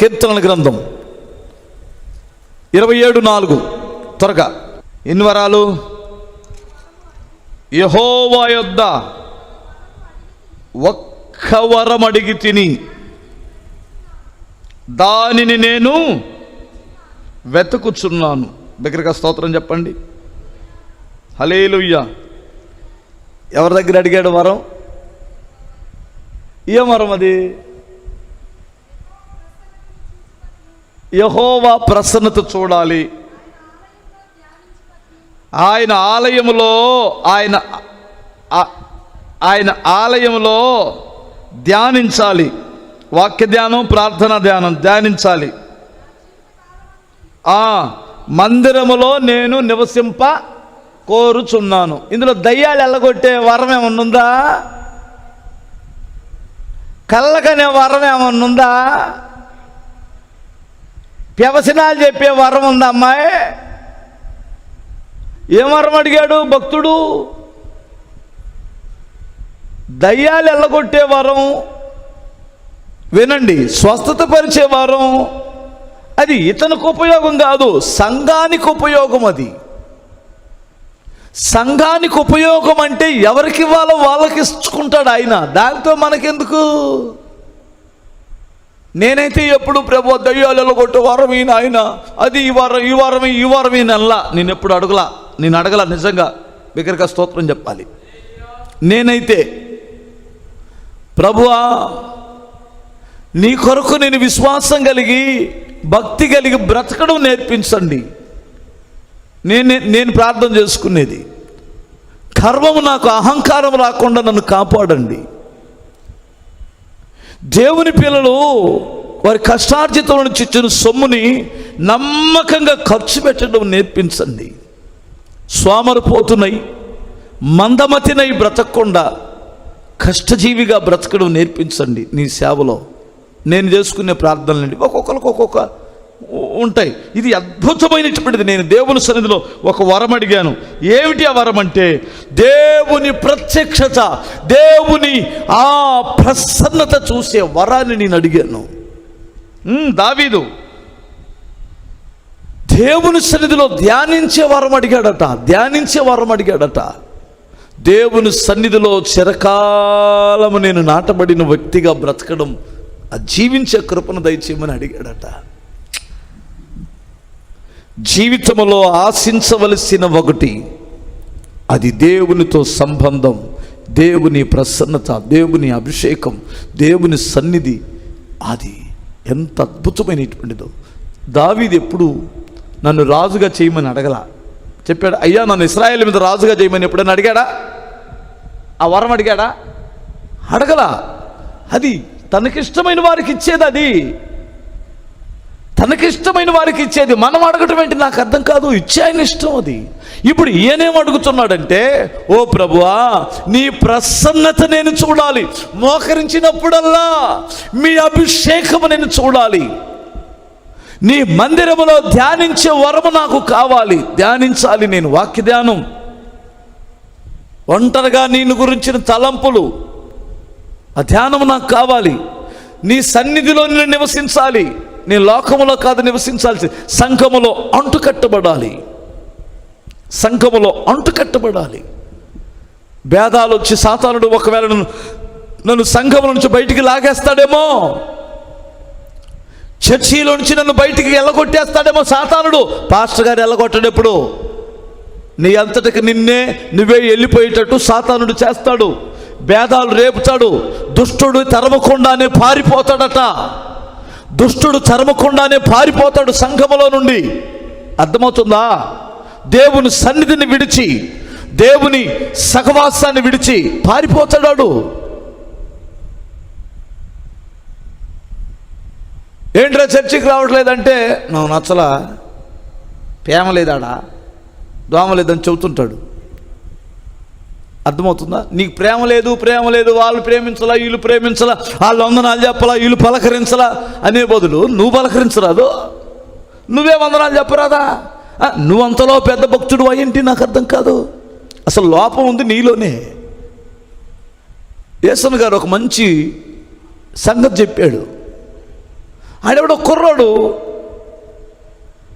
కీర్తనల గ్రంథం. ఇరవై ఏడు నాలుగు. త్వరగా. ఎన్ని వరాలు? యహోవా యొద్ద ఒక్క వరం అడిగి తిని దానిని నేను వెతుకుచున్నాను. దగ్గరగా స్తోత్రం చెప్పండి. హలేలుయ్య ఎవరి దగ్గర అడిగాడు వరం? ఏ వరం అది? యహోవా ప్రసన్నత చూడాలి. ఆయన ఆలయంలో ఆయన ఆయన ఆలయంలో ధ్యానించాలి. వాక్య ధ్యానం ప్రార్థన ధ్యానం ధ్యానించాలి. ఆ మందిరములో నేను నివసింప కోరుచున్నాను. ఇందులో దయ్యాలు ఎల్లగొట్టే వరం ఏమన్నుందా కళ్ళకనే వరం ఏమన్నుందా ఉందా? వ్యవసనాలు చెప్పే వరం ఉందా అమ్మాయి ఏం వరం అడిగాడు? భక్తుడు దయ్యాలు ఎల్లగొట్టే వరం వినండి స్వస్థత పరిచే వరం అది ఇతనికి ఉపయోగం కాదు సంఘానికి ఉపయోగం అది. సంఘానికి ఉపయోగం అంటే ఎవరికి ఇవ్వాలో వాళ్ళకి ఇచ్చుకుంటాడు ఆయన. దాంతో మనకెందుకు? నేనైతే ఎప్పుడు ప్రభు దయ్యాలలో కొట్టే వారం ఈయన ఆయన అది ఈ వారం ఈ వారం ఈ వారం ఈ అల్లా నేను ఎప్పుడు అడగలా నేను అడగల నిజంగా. బిగ్గరగా స్తోత్రం చెప్పాలి. నేనైతే ప్రభువా నీ కొరకు నేను విశ్వాసం కలిగి భక్తి కలిగి బ్రతకడం నేర్పించండి. నేను నేను ప్రార్థన చేసుకునేది. గర్వము నాకు అహంకారం రాకుండా నన్ను కాపాడండి. దేవుని పిల్లలు వారి కష్టార్జితం నుంచి ఇచ్చిన సొమ్ముని నమ్మకంగా ఖర్చు పెట్టడం నేర్పించండి. పోతున్నాయి మందమతినై బ్రతకకుండా కష్టజీవిగా బ్రతకడం నేర్పించండి నీ సేవలో. నేను చేసుకునే ప్రార్థనలండి ఒక్కొక్కరికి ఒక్కొక్క ఉంటాయి. ఇది అద్భుతమైనటువంటిది. నేను దేవుని సన్నిధిలో ఒక వరం అడిగాను. ఏమిటి ఆ వరం అంటే దేవుని ప్రత్యక్షత దేవుని ఆ ప్రసన్నత చూసే వరాన్ని నేను అడిగాను. ఉమ్, దావీదు. దేవుని సన్నిధిలో ధ్యానించే వరం అడిగాడట. ధ్యానించే వరం అడిగాడట. దేవుని సన్నిధిలో చిరకాలము నేను నాటబడిన వ్యక్తిగా బ్రతకడం ఆ జీవించే కృపను దయచేయమని అడిగాడట. జీవితంలో ఆశించవలసిన ఒకటి అది దేవునితో సంబంధం దేవుని ప్రసన్నత దేవుని అభిషేకం దేవుని సన్నిధి. అది ఎంత అద్భుతమైనటువంటిదో. దావీది ఎప్పుడు నన్ను రాజుగా చేయమని అడగల. చెప్పాడు అయ్యా నన్ను ఇస్రాయేల్ మీద రాజుగా చేయమని ఎప్పుడైనా అడిగాడా? ఆ వరం అడిగాడా? అడగల. అది తనకిష్టమైన వారికి ఇచ్చేది అది. తనకిష్టమైన వారికి ఇచ్చేది మనం అడగటం ఏంటి? నాకు అర్థం కాదు. ఇచ్చే ఆయన ఇష్టం అది. ఇప్పుడు ఈయనేం అడుగుతున్నాడంటే ఓ ప్రభువా నీ ప్రసన్నత నేను చూడాలి. మోకరించినప్పుడల్లా మీ అభిషేకము నేను చూడాలి. నీ మందిరములో ధ్యానించే వరము నాకు కావాలి. ధ్యానించాలి నేను. వాక్య ధ్యానం. ఒంటరిగా నేను గురించిన తలంపులు. ఆ ధ్యానము నాకు కావాలి. నీ సన్నిధిలో నేను నివసించాలి. నీ లోకములో కాదు నివసించాల్సి సంఘములో అంటు కట్టబడాలి. సంఘములో అంటు కట్టబడాలి. భేదాలు వచ్చి సాతానుడు ఒకవేళ నన్ను నన్ను సంఘం నుంచి బయటికి లాగేస్తాడేమో. చర్చిలో నుంచి నన్ను బయటికి ఎల్లగొట్టేస్తాడేమో సాతానుడు. పాస్టర్ గారు ఎల్లగొట్టాడు ఎప్పుడు నీ అంతటికి నిన్నే నువ్వే వెళ్ళిపోయేటట్టు సాతానుడు చేస్తాడు. భేదాలు రేపుతాడు. దుష్టుడు తరమకుండానే పారిపోతాడట. దుష్టుడు తరమకుండానే పారిపోతాడు సంఘములో నుండి. అర్థమవుతుందా? దేవుని సన్నిధిని విడిచి దేవుని సహవాసాన్ని విడిచి పారిపోతాడాడు. ఏంట్రా చర్చికి రావట్లేదంటే నువ్వు నచ్చలా? ప్రేమ లేదాడా? దోమ లేదని చెబుతుంటాడు. అర్థమవుతుందా? నీకు ప్రేమ లేదు ప్రేమ లేదు వాళ్ళు ప్రేమించలా వీళ్ళు ప్రేమించలా వాళ్ళు వందనాలు చెప్పలా వీళ్ళు పలకరించలా అనే బదులు నువ్వు పలకరించరాదు. నువ్వే వందనాలు చెప్పరాదా? నువ్వంతలో నువ్వు అంతలో పెద్ద భక్తుడు అయ్యింటి నాకు అర్థం కాదు. అసలు లోపం ఉంది నీలోనే. యేసన్ గారు ఒక మంచి సంగతి చెప్పాడు. ఆడెవడో కుర్రాడు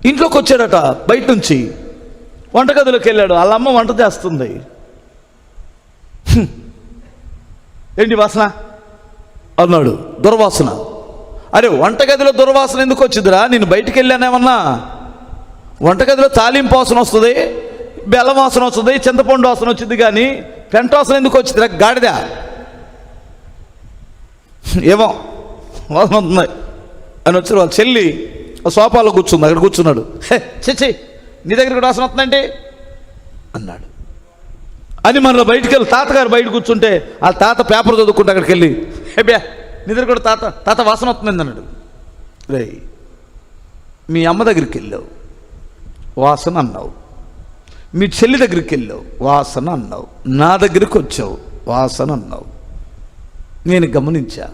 ఇంట్లోకి వచ్చాడట బయట నుంచి. వంటగదిలోకి వెళ్ళాడు. వాళ్ళ అమ్మ వంట చేస్తుంది. ఏంటి వాసన? అన్నాడు దుర్వాసన. అరే వంటగదిలో దుర్వాసన ఎందుకు వచ్చిందిరా? నేను బయటికి వెళ్ళానేమన్నా వంటగదిలో తాలింపు వాసన వస్తుంది బెల్లం వాసన వస్తుంది చింతపండు వాసన వచ్చింది కానీ పెంట వాసన ఎందుకు వచ్చిందిరా? గాడిద. ఏమో వాసన వస్తుంది. అని వచ్చి వాళ్ళ చెల్లి ఆ సోఫాలో కూర్చుంది అక్కడ కూర్చున్నాడు. హే చచ్చి నీ దగ్గర కూడా వాసన వస్తుందంటే? అన్నాడు. అని మనలో బయటికి వెళ్ళి తాతగారు బయట కూర్చుంటే ఆ తాత పేపర్ చదువుకుంటే అక్కడికి వెళ్ళి ఏబ్యా నిద్ర కూడా తాత తాత వాసన వస్తుంది అన్నాడు. రే మీ అమ్మ దగ్గరికి వెళ్ళావు వాసన అన్నావు. మీ చెల్లి దగ్గరికి వెళ్ళావు వాసన అన్నావు. నా దగ్గరికి వచ్చావు వాసన అన్నావు. నేను గమనించా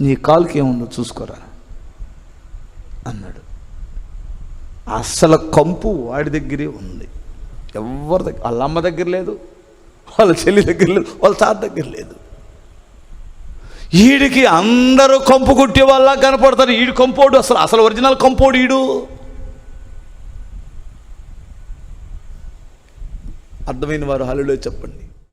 నీ కాలుకి ఏముందో చూసుకోరా అన్నాడు. అసలు కంపు వాడి దగ్గరే ఉంది. ఎవరి దగ్గర వాళ్ళ అమ్మ దగ్గర లేదు వాళ్ళ చెల్లి దగ్గర లేదు వాళ్ళ తాత దగ్గర లేదు. ఈడికి అందరూ కంపు కొట్టే వాళ్ళ కనపడతారు. ఈడు కంపోడు అసలు అసలు ఒరిజినల్ కంపోడు ఈడు. అర్థమైన వారు? హలో చెప్పండి.